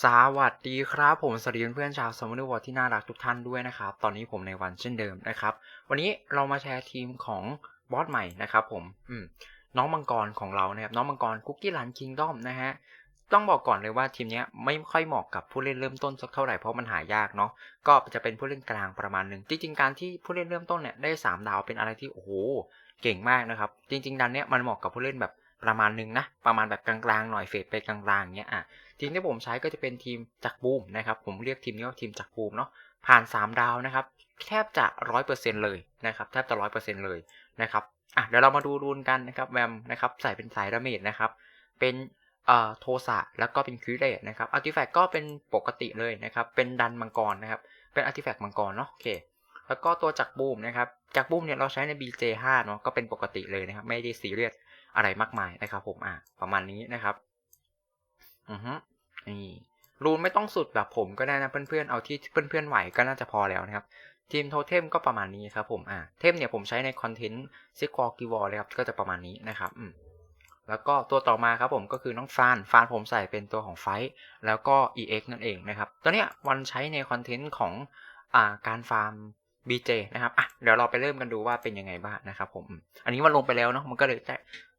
สวัสดีครับผมสวัสดีเพื่อนๆชาวสมุนวอที่น่ารักทุกท่านด้วยนะครับ ตอนนี้ผมในวันเช่นเดิมนะครับ วันนี้เรามาแชร์ทีมของบอสใหม่นะครับผมอืมน้องมังกรของเรานะครับน้องมังกรคุกกี้รันคิงดอมนะฮะต้องบอกก่อนเลยว่าทีมนี้ไม่ค่อยเหมาะกับผู้เล่นเริ่มต้นสักเท่าไหร่เพราะมันหายากเนาะก็จะเป็นผู้เล่นกลางประมาณหนึ่งจริงๆการที่ผู้เล่นเริ่มต้นเนี่ยได้สามดาวเป็นอะไรที่โอ้โหเก่งมากนะครับ จริง ๆ ดันเนี้ยมันเหมาะกับผู้เล่นแบบประมาณหนึ่งนะประมาณแบบกลางๆหน่อยเฟดไปกลางๆเนี้ยอะ ทีมที่ผมใช้ก็จะเป็นทีมจักบูมนะครับ ผมเรียกทีมนี้ว่าทีมจักบูมเนาะผ่าน 3 ดาวนะครับ แทบจะร้อยเปอร์เซ็นเลยนะครับแทบจะร้อยเปอร์เซ็นเลยนะครับอะเดี๋ยวเรามาดูรูนกันนะครับแวมนะครับใส่เป็นสายดาเมจนะครับ เป็นเอ่อโทสะแล้วก็เป็นคิวเรตนะครับอาร์ติแฟกต์ก็เป็นปกติเลยนะครับ เป็นดันมังกรนะครับ เป็นอาร์ติแฟกต์มังกรเนาะโอเค แล้วก็ตัวจักรบูมนะครับจักรบูมเนี่ยเราใช้ใน BJ5 เนาะก็เป็นปกติเลยนะครับ ไม่ได้ซีเรียสอะไรมากมายนะครับผมอะประมาณนี้นะครับอือฮึ นี่รูนไม่ต้องสุดแบบผมก็ได้นะเพื่อนๆ เอาที่เพื่อนๆ ไหวก็น่าจะพอแล้วนะครับ ทีมโทเทมก็ประมาณนี้ครับผม อ่า เทมเนี่ยผมใช้ในคอนเทนต์ซิกอร์กิวอลเลยครับ ก็จะประมาณนี้นะครับ อืม แล้วก็ตัวต่อมาครับผมก็คือน้องฟานฟานผมใส่เป็นตัวของไฟแล้วก็ EX นั่นเองนะครับ ตัวเนี้ยวันใช้ในคอนเทนต์ของ อ่า การฟาร์ม BJ นะครับ อะ เดี๋ยวเราไปเริ่มกันดูว่าเป็นยังไงบ้างนะครับผม อันนี้มันลงไปแล้วเนาะ มันก็เลย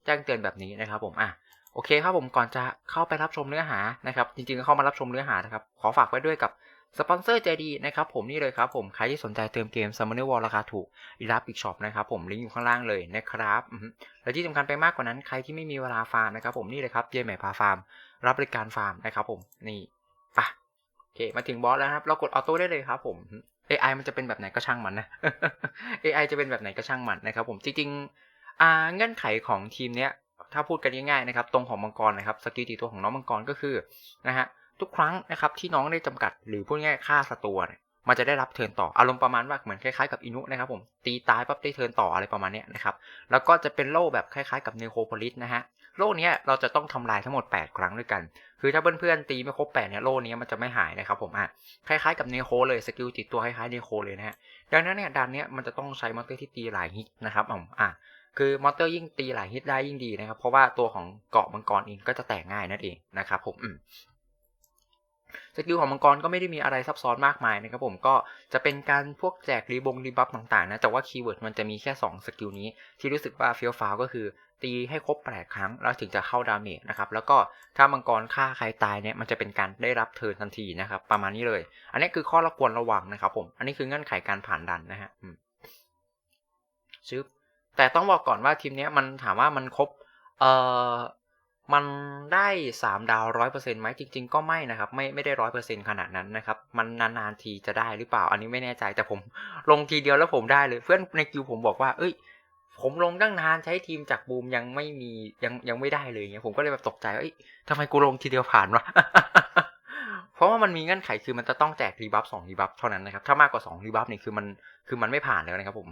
แจ้งเตือนแบบนี้นะครับผม อะ โอเคครับผมก่อนจะเข้าไปรับชมเนื้อหานะครับ จริงๆก็เข้ามารับชมเนื้อหานะครับ ขอฝากไว้ด้วยกับสปอนเซอร์ใจดีนะครับผมนี่เลยครับผม ใครที่สนใจเติมเกม Summoner War ราคาถูกอีรับอีกช็อปนะครับผมลิงก์อยู่ข้างล่างเลยนะครับและที่สำคัญไปมากกว่านั้นใครที่ไม่มีเวลาฟาร์มนะครับผมนี่เลยครับเจมใหม่พาฟาร์ม รับบริการฟาร์มนะครับผมนี่ปะโอเคมาถึงบอสแล้วครับ เรากดออโต้ได้เลยครับผม AI มันจะเป็นแบบไหนก็ช่างมันนะ AI จะเป็นแบบไหนก็ช่างมันนะครับผมจริงๆเงื่อนไขของทีมเนี้ย ถ้าพูดกันง่ายๆนะครับตรงของมังกรนะครับสกิลตีตัวของน้องมังกรก็คือนะฮะทุกครั้งนะครับที่น้องได้จำกัดหรือพูดง่ายฆ่าศัตรูเนี่ยมันจะได้รับเทิร์นต่ออารมณ์ประมาณว่าเหมือนคล้ายๆกับอินุนะครับผมตีตายปั๊บได้เทิร์นต่ออะไรประมาณนี้นะครับแล้วก็จะเป็นโล่แบบคล้ายๆกับเนโคโพลิสนะฮะโล่นี้เราจะต้องทำลายทั้งหมด 8 ครั้งด้วยกัน คือถ้าเพื่อนๆตีไม่ครบ8เนี่ยโล่นี้มันจะไม่หายนะครับผมอะคล้ายๆกับเนโคเลยสกิลติดตัวคล้ายๆเนโคเลยนะฮะดังนั้นเนี่ยดันเนี้ยมันจะต้องใช้มอนเตอร์ที่ตีหลายฮิตนะครับอ๋ออะ คือมอนเตอร์ยิ่งตีหลายฮิตได้ยิ่งดีนะครับ เพราะว่าตัวของเกาะมังกรเองก็จะแตกง่ายนั่นเองนะครับผมสกิลของมังกรก็ไม่ได้มีอะไรซับซ้อนมากมายนะครับผมก็จะเป็นการพวกแจกรีบงรีบัฟต่างๆนะแต่ว่าคีย์เวิร์ดมันจะมีแค่ 2 สกิลนี้ ที่รู้สึกว่าเฟี้ยวฟ้าวก็คือ ตีให้ครบแปดครั้ง แล้วถึงจะเข้าดาเมจนะครับแล้วก็ถ้ามังกรฆ่าใครตายเนี่ยมันจะเป็นการได้รับเทิร์นทันทีนะครับประมาณนี้เลย อันนี้คือข้อระควรระวังนะครับผมอันนี้คือเงื่อนไขการผ่านดันนะฮะชึบ แต่ต้องบอกก่อนว่าทีมนี้มันถามว่ามันครบเอ่อมันได้สามดาวร้อยเปอร์เซ็นต์ไหมจริง ๆ ก็ไม่นะครับ ไม่ไม่ได้ร้อยเปอร์เซ็นต์ขนาดนั้นนะครับ มันนานๆทีจะได้หรือเปล่าอันนี้ไม่แน่ใจแต่ผมลงทีเดียวแล้วผมได้เลยเพื่อนในกิวผมบอกว่า เอ้ย ผมลงตั้งนานใช้ทีมจากบูมยังไม่มียังยังไม่ได้เลยเงี้ยผมก็เลยแบบตกใจว่าเอ้ยทำไมกูลงทีเดียวผ่านวะเพราะว่ามันมีเงื่อนไขคือมันจะต้องแจกรีบัฟสองรีบัฟเท่านั้นนะครับถ้ามากกว่าสองรีบัฟนี่คือมันคือมันไม่ผ่านแล้วนะครับผม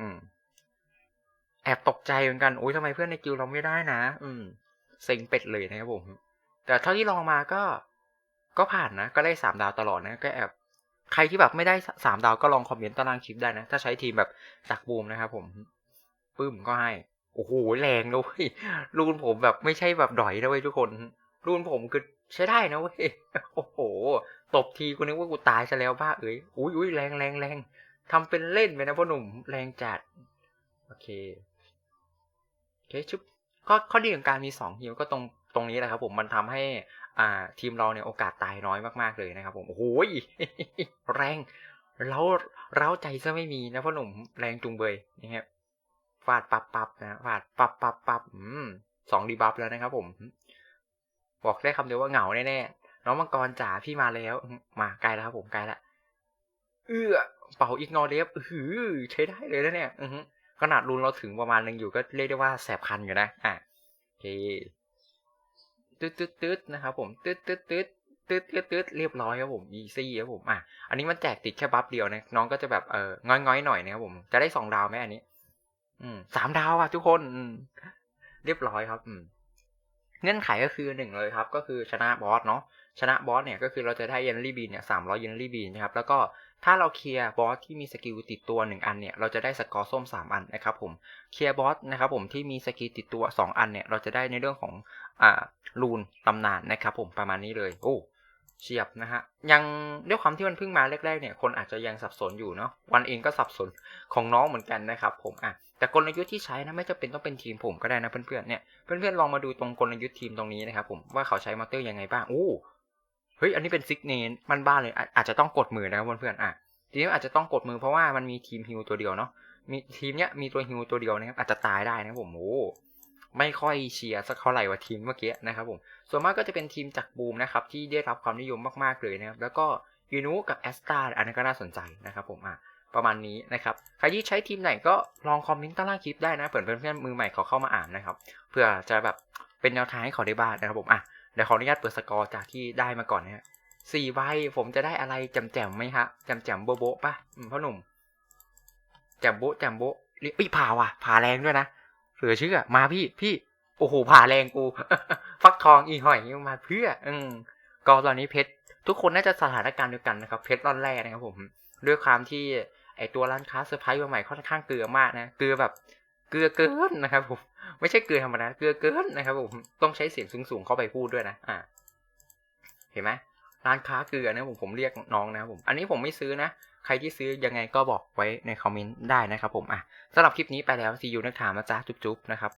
อืม แอบตกใจเหมือนกันโอ้ยทำไมเพื่อนในกิวเราไม่ได้นะ อืมเซ็งเป็ดเลยนะครับผม แต่เท่าที่ลองมาก็ ก็ผ่านนะ ก็ได้สามดาวตลอดนะ ก็แอบใครที่แบบไม่ได้สามดาวก็ลองคอมเมนต์ตารางคลิปได้นะ ถ้าใช้ทีมแบบจากบูมนะครับผมปึ้มก็ให้ โอ้โหแรงนะเว้ยรูนผมแบบไม่ใช่แบบดอยนะเว้ยทุกคนรูนผมคือใช้ได้นะเว้ย โอ้โห ตบทีกูนึกว่ากูตายซะแล้วบ้าเอ้ย อุ้ยอุ้ยแรงแรงแรงทำเป็นเล่นไปนะพ่อหนุ่มแรงจัด โอเค เคชุบข้อข้อดีของการมี2ฮิวก็ตรงตรงนี้แหละครับผมมันทำให้อ่าทีมเราเนี่ยโอกาสตายน้อยมากๆเลยนะครับผมโอ้โหแรงเราเราใจซะไม่มีนะพ่อหนุ่มแรงจุงเบยนะครับฟาดปับปับนะฟาดปับปับปับอืมสองดีบัฟแล้วนะครับผม บอกได้คำเดียวว่าเหงาแน่ๆน้องมังกรจ๋าพี่มาแล้ว มาไกลแล้วครับผมไกลล้วเอื้อเป่าอีกนอเดฟหือใช้ได้เลยนะเนี่ย อือ ขนาดรุนเราถึงประมาณนึงอยู่ก็เรียกได้ว่าแสบคันอยู่นะอะโอเคตืดตืดตืดนะครับผมตืดตืดตืดตืดตืดตืดเรียบร้อยครับผมอีซี่ครับผมอะอันนี้มันแจกติดแค่บัฟเดียวนะน้องก็จะแบบเออง้อยง้อยหน่อยนะครับผมจะได้สองดาวไหมอันนี้ อืมสามดาวอะทุกคนเรียบร้อยครับ อืมเงื่อนไขก็คือหนึ่งเลยครับ ก็คือชนะบอสเนาะชนะบอสเนี่ยก็คือเราจะได้เยนลี่บีนเนี่ยสามร้อยเยนลี่บีนนะครับแล้วก็ ถ้าเราเคลียร์บอสที่มีสกิลติดตัว 1 อันเนี่ย เราจะได้สกอร์ส้ม 3 อันนะครับผม เคลียร์บอสนะครับผมที่มีสกิลติดตัว 2 อันเนี่ย เราจะได้ในเรื่องของอ่าลูนตำนานนะครับผมประมาณนี้เลย โอ้เฉียบนะฮะ ยังด้วยความที่มันเพิ่งมาแรกๆเนี่ย คนอาจจะยังสับสนอยู่เนาะ วันเองก็สับสนของน้องเหมือนกันนะครับผมอะแต่กลยุทธ์ที่ใช้นะไม่จำเป็นต้องเป็นทีมผมก็ได้นะเพื่อนๆเนี่ย เพื่อนๆลองมาดูตรงกลยุทธ์ทีมตรงนี้นะครับผมว่าเขาใช้มอเตอร์ยังไงบ้างโอ้ เฮ้ยอันนี้เป็นซิกเนนมันบ้านเลยอาจจะต้องกดมือนะครับเพื่อนๆอะทีนี้อาจจะต้องกดมือเพราะว่ามันมีทีมฮิวตัวเดียวเนาะมีทีมเนี้ยมีตัวฮิวตัวเดียวนะครับอาจจะตายได้นะผมโอ้ไม่ค่อยเชียร์สักเท่าไหร่ว่าทีมเมื่อกี้นะครับผมส่วนมากก็จะเป็นทีมจากบูมนะครับที่ได้รับความนิยมมากๆเลยนะครับแล้วก็ยูนูกับแอสตาอันนั้นก็น่าสนใจนะครับผมอะประมาณนี้นะครับใครที่ใช้ทีมไหนก็ลองคอมเมนต์ใต้ล่างคลิปได้นะเผื่อเพื่อนๆมือใหม่เขาเข้ามาอ่านนะครับเพื่อจะแบบเป็นแนวทางให้เขาได้บ้างนะครับผมอะ เดี๋ยวขออนุญาตเปิดสกอร์จากที่ได้มาก่อนนะฮะสี่ใบผมจะได้อะไรจำแจมไหมฮะจำแจมโบโบะปะพ่อหนุ่มแจมโบแจมโบะเอ้ยผ่าว่ะ ผ่าแรงด้วยนะเหลือเชื่อมาพี่พี่ โอ้โหผ่าแรงกู ฟักทองอีหอยมาเพื่อ อืมก็ตอนนี้เพชรทุกคนน่าจะสถานการณ์เดียวกันนะครับ เพชรรอนแรกนะครับผม ด้วยความที่ไอตัวร้านค้าเซอร์ไพรส์มาใหม่ค่อนข้างเกลือมากนะ เกลือแบบ เกลือเกินนะครับผมไม่ใช่เกลือธรรมดาเกลือเกินนะครับผมต้องใช้เสียงสูงๆเข้าไปพูดด้วยนะอ่าเห็นไหมร้านค้าเกลือนะผมผมเรียกน้องนะครับผม อันนี้ผมไม่ซื้อนะ ใครที่ซื้อยังไงก็บอกไว้ในคอมเมนต์ได้นะครับผมอะสำหรับคลิปนี้ไปแล้ว see you next time นะจ๊ะจุ๊บๆนะครับ